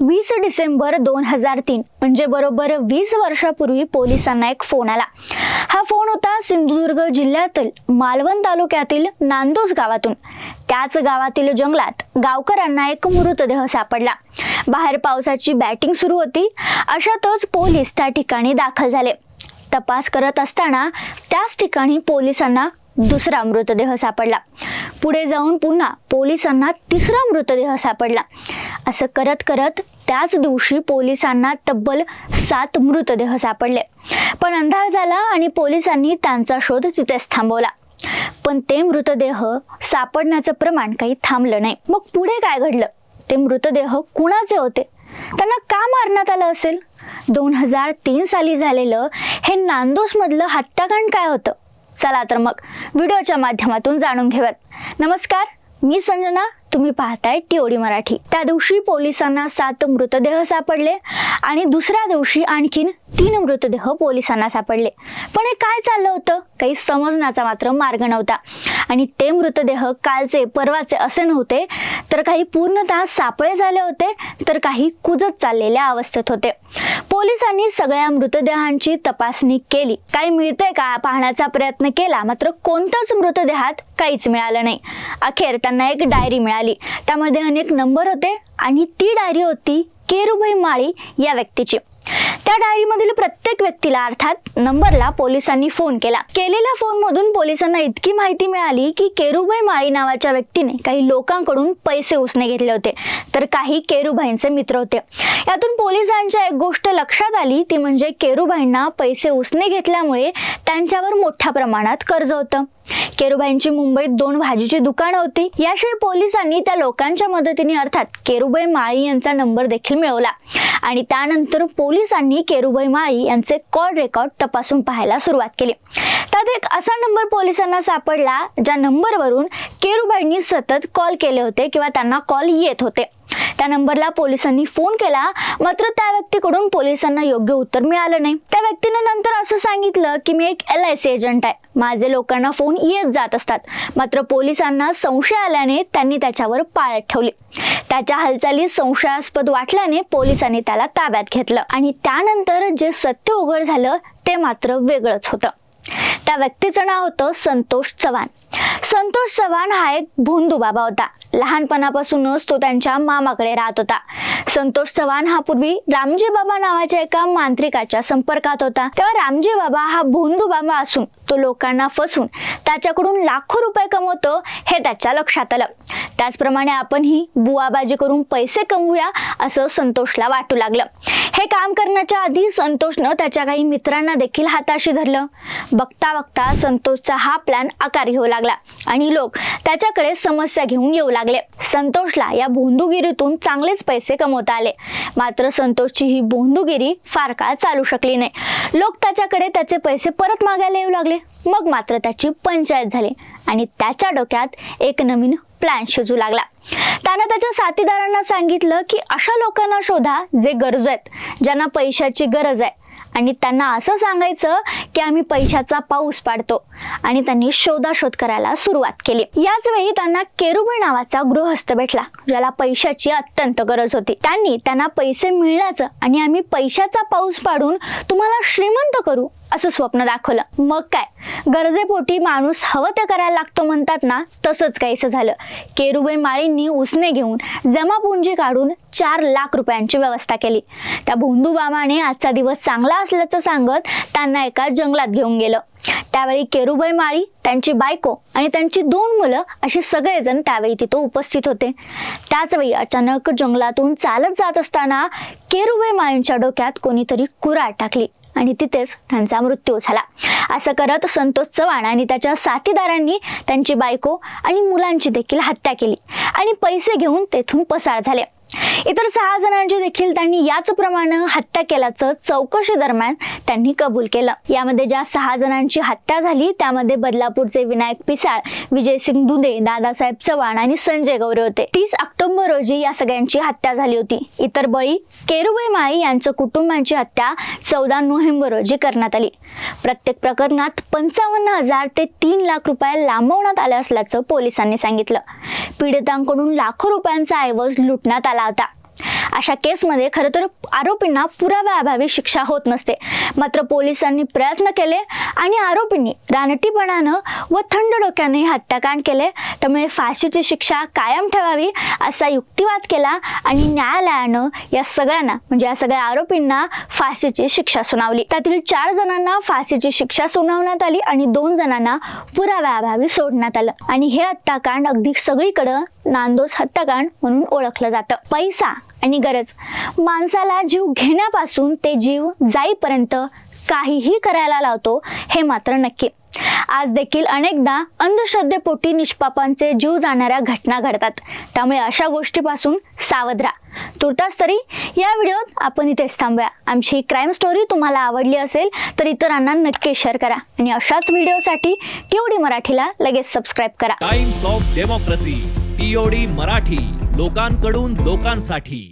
वीस डिसेंबर दोन हजार तीन म्हणजे बरोबर वीस वर्षापूर्वी पोलिसांना एक फोन आला. हा फोन होता सिंधुदुर्ग जिल्ह्यातील मालवण तालुक्यातील नांदोस गावातून. त्याच गावातील जंगलात गावकऱ्यांना एक मृतदेह सापडला. बाहेर पावसाची बॅटिंग सुरू होती. अशातच पोलीस त्या ठिकाणी दाखल झाले. तपास करत असताना त्याच ठिकाणी पोलिसांना दुसरा मृतदेह सापडला. पुढे जाऊन पुन्हा पोलिसांना तिसरा मृतदेह सापडला. असं करत करत त्याच दिवशी पोलिसांना तब्बल सात मृतदेह सापडले. पण अंधार झाला आणि पोलिसांनी त्यांचा शोध तिथेच थांबवला. पण ते मृतदेह सापडण्याचं प्रमाण काही थांबलं नाही. मग पुढे काय घडलं? ते मृतदेह कुणाचे होते? त्यांना का मारण्यात आलं असेल? दोन हजार तीन साली झालेलं हे नांदोसमधलं हत्याकांड काय होतं? चला तर मग व्हिडिओच्या माध्यमातून जाणून घेऊयात. नमस्कार मी संजना तुम्ही पाहताय टीओडी मराठी. त्या दिवशी पोलिसांना सात मृतदेह सापडले आणि दुसऱ्या दिवशी आणखीन तीन मृतदेह पोलिसांना सापडले. पण हे काय चाललं होतं? काही समजण्याचा मात्र मार्ग नव्हता. आणि ते मृतदेह कालचे परवाचे असे नव्हते. तर काही पूर्णतः सापळे झाले होते तर काही कुजत चाललेल्या अवस्थेत होते. पोलिसांनी सगळ्या मृतदेहांची तपासणी केली. काही मिळते का पाहण्याचा प्रयत्न केला? मात्र कोणत्याच मृतदेहात काहीच मिळालं नाही. अखेर त्यांना एक डायरी मिळाली. त्यामध्ये अनेक नंबर होते आणि ती डायरी होती केरुभाई माळी या व्यक्तीची. त्या डायरीमधील प्रत्येक व्यक्तीला अर्थात नंबरला पोलिसांनी फोन केला. केलेल्या फोनमधून पोलिसांना इतकी माहिती मिळाली की केरुबाई माळी नावाच्या व्यक्तीने काही लोकांकडून पैसे उसने घेतले होते. तर काही केरुबाईंचे मित्र होते. यातून पोलिसांच्या एक गोष्ट लक्षात आली ती म्हणजे केरुबाईंना पैसे उसने घेतल्यामुळे त्यांच्यावर मोठ्या प्रमाणात कर्ज होतं. केरुबाईंची मुंबईत दोन भाजीची दुकानं होती. याशिवाय पोलिसांनी त्या लोकांच्या मदतीने अर्थात केरुबाई माळी यांचा नंबर देखील मिळवला. आणि त्यानंतर पोलिसांनी केरुबाई माळी यांचे कॉल रेकॉर्ड तपासून पाहायला सुरुवात केली. त्यात एक असा नंबर पोलिसांना सापडला ज्या नंबरवरून केरुबाईंनी सतत कॉल केले होते किंवा त्यांना कॉल येत होते. त्या नंबरला पोलिसांनी फोन केला मात्र त्या व्यक्तीकडून पोलिसांना योग्य उत्तर मिळालं नाही. त्या व्यक्तीने नंतर असं सांगितलं की मी एक एल आय सी एजंट आहे. माझे लोकांना फोन येत जात असतात. मात्र पोलिसांना संशय आल्याने त्यांनी त्याच्यावर पाळत ठेवली. त्याच्या हालचाली संशयास्पद वाटल्याने पोलिसांनी त्याला ताब्यात घेतलं आणि त्यानंतर जे सत्य उघड झालं ते मात्र वेगळंच होतं. त्या व्यक्तीचं नाव होतं संतोष चव्हाण. संतोष चव्हाण हा एक भोंदू बाबा होता. लहानपणापासूनच तो त्यांच्या मामाकडे राहत होता. संतोष चव्हाण हा पूर्वी रामजी बाबा नावाच्या एका मांत्रिकाच्या संपर्कात होता. तेव्हा रामजी बाबा हा भोंदू बाबा असून तो लोकांना फसून त्याच्याकडून लाखो रुपये कमवतो हे त्याच्या लक्षात आलं. त्याचप्रमाणे आपण ही बुवाबाजी करून पैसे कमवूया असं संतोषला वाटू लागलं. हे काम करण्याच्या आधी संतोषनं त्याच्या काही मित्रांना देखील हाताशी धरलं. बघता बघता संतोषचा हा प्लॅन आकार घेऊ लागला आणि लोक त्याच्याकडे समस्या घेऊन येऊ लागले. संतोषला या भोंदूगिरीतून चांगलेच पैसे कमवता आले. मात्र संतोषची ही भोंदूगिरी फार काळ चालू शकली नाही. लोक त्याच्याकडे त्याचे पैसे परत मागायला येऊ लागले. मग मात्र त्याची पंचायत झाली आणि त्याच्या डोक्यात एक नवीन प्लॅन शोधू लागला. त्यानं त्याच्या साथीदारांना सांगितलं की अशा लोकांना शोधा जे गरजू आहेत ज्यांना पैशाची गरज आहे. आणि त्यांना असं सांगायचं की आम्ही पैशाचा पाऊस पाडतो आणि त्यांनी शोधाशोध करायला सुरुवात केली. याच वेळी त्यांना केरुबी नावाचा गृहस्थ भेटला ज्याला पैशाची अत्यंत गरज होती. त्यांनी त्यांना पैसे मिळण्याचं आणि आम्ही पैशाचा पाऊस पाडून तुम्हाला श्रीमंत करू असं स्वप्न दाखवलं. मग काय? गरजेपोटी माणूस हवं ते करायला लागतो म्हणतात ना तसंच काहीसं झालं. केरुबाई माळींनी उसने घेऊन जमापुंजी काढून चार लाख रुपयांची व्यवस्था केली. त्या भोंदू बामाने आजचा दिवस चांगला असल्याचं सांगत त्यांना एका जंगलात घेऊन गेलं. त्यावेळी केरुबाई माळी त्यांची बायको आणि त्यांची दोन मुलं अशी सगळेजण त्यावेळी तिथं उपस्थित होते. त्याचवेळी अचानक जंगलातून चालत जात असताना केरुबाई माळींच्या डोक्यात कोणीतरी कुरा टाकली. आणि तिथेच त्यांचा मृत्यू झाला. असं करत संतोष चव्हाण आणि त्याच्या साथीदारांनी त्यांची बायको आणि मुलांची देखील हत्या केली आणि पैसे घेऊन तेथून पसार झाले. इतर सहा जणांची देखील त्यांनी याच प्रमाणे हत्या केल्याचं चौकशी दरम्यान त्यांनी कबूल केलं. यामध्ये ज्या सहा जणांची हत्या झाली त्यामध्ये बदलापूरचे विनायक पिसाळ विजयसिंग दुधे दादासाहेब चव्हाण आणि संजय गौरे होते. तीस ऑक्टोबर रोजी या सगळ्यांची हत्या झाली होती. इतर बळी केरुबाई माळी यांच्या कुटुंबांची हत्या चौदा नोव्हेंबर रोजी करण्यात आली. प्रत्येक प्रकरणात पंचावन्न हजार ते तीन लाख रुपये लांबवण्यात आले असल्याचं पोलिसांनी सांगितलं. पीडितांकडून लाखो रुपयांचा ऐवज लुटण्यात आला होता. अशा केसमध्ये खरं तर आरोपींना पुराव्याअभावी शिक्षा होत नसते. मात्र पोलिसांनी प्रयत्न केले आणि आरोपींनी रानटीपणानं व थंड डोक्याने हत्याकांड केले. त्यामुळे फाशीची शिक्षा कायम ठेवावी असा युक्तिवाद केला आणि न्यायालयानं या सगळ्यांना म्हणजे या सगळ्या आरोपींना फाशीची शिक्षा सुनावली. त्यातील चार जणांना फाशीची शिक्षा सुनावण्यात आली आणि दोन जणांना पुराव्याअभावी सोडण्यात आलं. आणि हे हत्याकांड अगदी सगळीकडं नांदोस हत्याकांड म्हणून ओळखलं जातं. पैसा आणि गरज. माणसाला जीव घेण्यापासून ते जीव जाईपर्यंत काहीही करायला लावतो हे मात्र नक्की. आज देखील अनेकदा अंधश्रद्धेपोटी निष्पापांचे जीव जाणाऱ्या घटना घडतात. त्यामुळे अशा गोष्टीपासून सावध राहा. तुर्तास तरी या व्हिडिओत आपण इथेच थांबूया. आमची क्राईम स्टोरी तुम्हाला आवडली असेल तर इतरांना नक्की शेअर करा. आणि अशाच व्हिडिओसाठी टीओडी मराठीला लगेच सबस्क्राईब करा. Times of democracy TOD Marathi लोकांकडून लोकांसाठी.